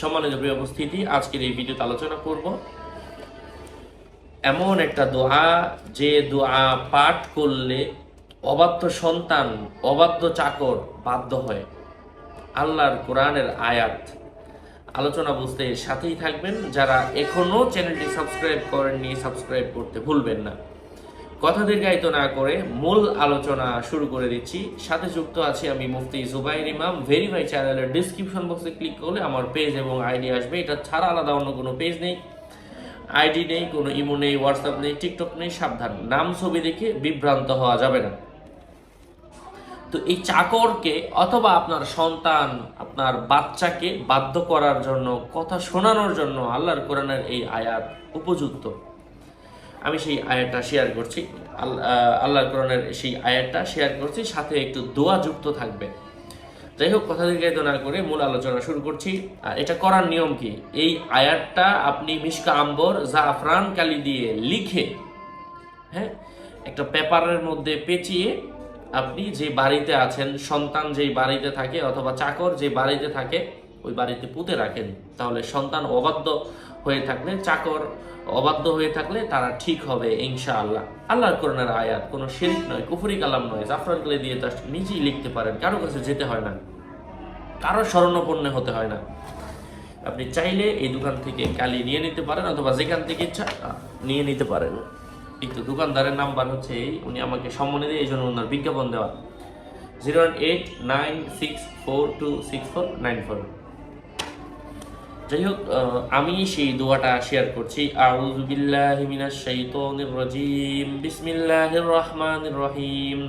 সম্মানিত প্রিয় উপস্থিতি আজকের এই ভিডিওতে আলোচনা করব। এমন একটা দোয়া, যে দোয়া পাঠ করলে অবাধ্য সন্তান, অবাধ্য চাকর বাধ্য হয়। আল্লাহর কোরআনের আয়াত। আলোচনা বুঝতে সাথেই থাকবেন। যারা এখনও চ্যানেলটি সাবস্ক্রাইব করেননি, সাবস্ক্রাইব করতে ভুলবেন না। কথা দীর্ঘায়িত না করে মূল আলোচনা শুরু করে দিচ্ছি। সাথে যুক্ত আছি আমি মুফতি জুবাইর ইমাম। ভেরিফাই চ্যানেলের ডিসক্রিপশন বক্সে ক্লিক করলে আমার পেজ এবং আইডি আসবে। এটা ছাড়া আলাদা অন্য কোনো পেজ নেই। আইডি নেই, কোনো ইমো নেই হোয়াটসঅ্যাপ নেই টিকটক নেই, সাবধান। নাম ছবি দেখে বিভ্রান্ত হওয়া যাবে না। তো এই চাকরকে অথবা আপনার সন্তান, আপনার বাচ্চাকে বাধ্য করার জন্য, কথা শোনানোর জন্য আল্লাহর কোরআনের এই আয়াত উপযুক্ত। আমি সেই আয়াতটা শেয়ার করছি। আল্লাহর কোরআনের সেই আয়াতটা শেয়ার করছি, সাথে একটু দোয়া যুক্ত থাকবে। যাই হোক, কথা দীর্ঘায়িত না করে মূল আলোচনা শুরু করছি। আর এটা করার নিয়ম কি? এই আয়াতটা আপনি মিশকা আম্বর, জাফরান কালি দিয়ে লিখে হ্যাঁ একটা পেপারের মধ্যে পেঁচিয়ে আপনি যে বাড়িতে আছেন, সন্তান যেই বাড়িতে থাকে অথবা চাকর যে বাড়িতে থাকে ওই বাড়িতে পুঁতে রাখেন, তাহলে সন্তান অবাধ্য হয়ে থাকলে, চাকর অবাধ্য হয়ে থাকলে তারা ঠিক হবে ইনশা আল্লাহ আল্লাহর করোনার আয়াত, কোনো শিরিক নয়, কুফরি কালাম নয়, জাফরান কালে দিয়ে তা নিজেই লিখতে পারেন, কারও কাছে যেতে হয় না। কারও স্মরণাপন্ন হতে হয় না। আপনি চাইলে এই দোকান থেকে কালি নিয়ে নিতে পারেন, অথবা যেখান থেকে ইচ্ছা নিয়ে নিতে পারেন। একটু দোকানদারের নাম্বার হচ্ছে এই, উনি আমাকে সম্মানে দিয়ে এই জন্য ওনার বিজ্ঞাপন দেওয়া। Zero one eight nine six four two six four nine four. যাই হোক আহ, আমি সেই দোয়াটা শেয়ার করছি আউযু বিল্লাহি মিনাশ শাইতানির রাজিম বিসমিল্লাহির রহমানির রহিম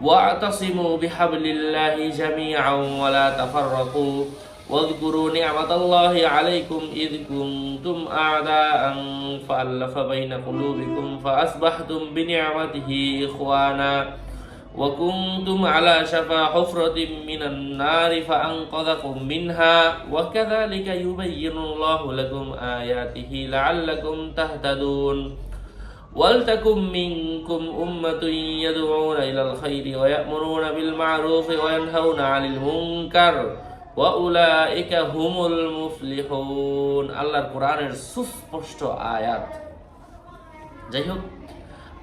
واعتصموا بحبل الله جميعا ولا تفرقوا واذكروا نعمة الله عليكم إذ كنتم أعداء فألف بين قلوبكم فأصبحتم بنعمته إخوانا وكنتم على شفا حفرة من النار فأنقذكم منها وكذلك يبين الله لكم آياته لعلكم تهتدون ولتكن منكم أمة يدعون إلى الخير ويأمرون بالمعروف وينهون عن المنكر وأولئك هم المفلحون আল্লাহর কোরআনের সুস্পষ্ট আয়াত যাই হোক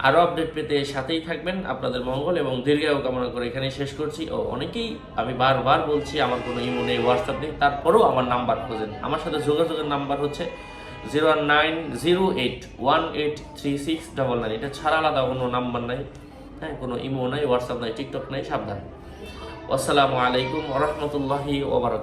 আরও আপডেট পেতে সাথেই থাকবেন। আপনাদের মঙ্গল এবং দীর্ঘায়ু কামনা করে এখানে শেষ করছি। ও অনেকেই আমি বারবার বলছি, আমার কোনো ইমো নেই হোয়াটসঅ্যাপ নেই, তারপরেও আমার নাম্বার খোঁজেন। আমার সাথে যোগাযোগের নাম্বার হচ্ছে zero nine zero eight one eight three six double nine এটা ছাড়া আলাদা কোনো নাম্বার নাই। হ্যাঁ কোনো ইমো নাই হোয়াটসঅ্যাপ নাই টিকটক নাই, সাবধান। আসসালামু আলাইকুম রহমতুল্লাহি ওবরাক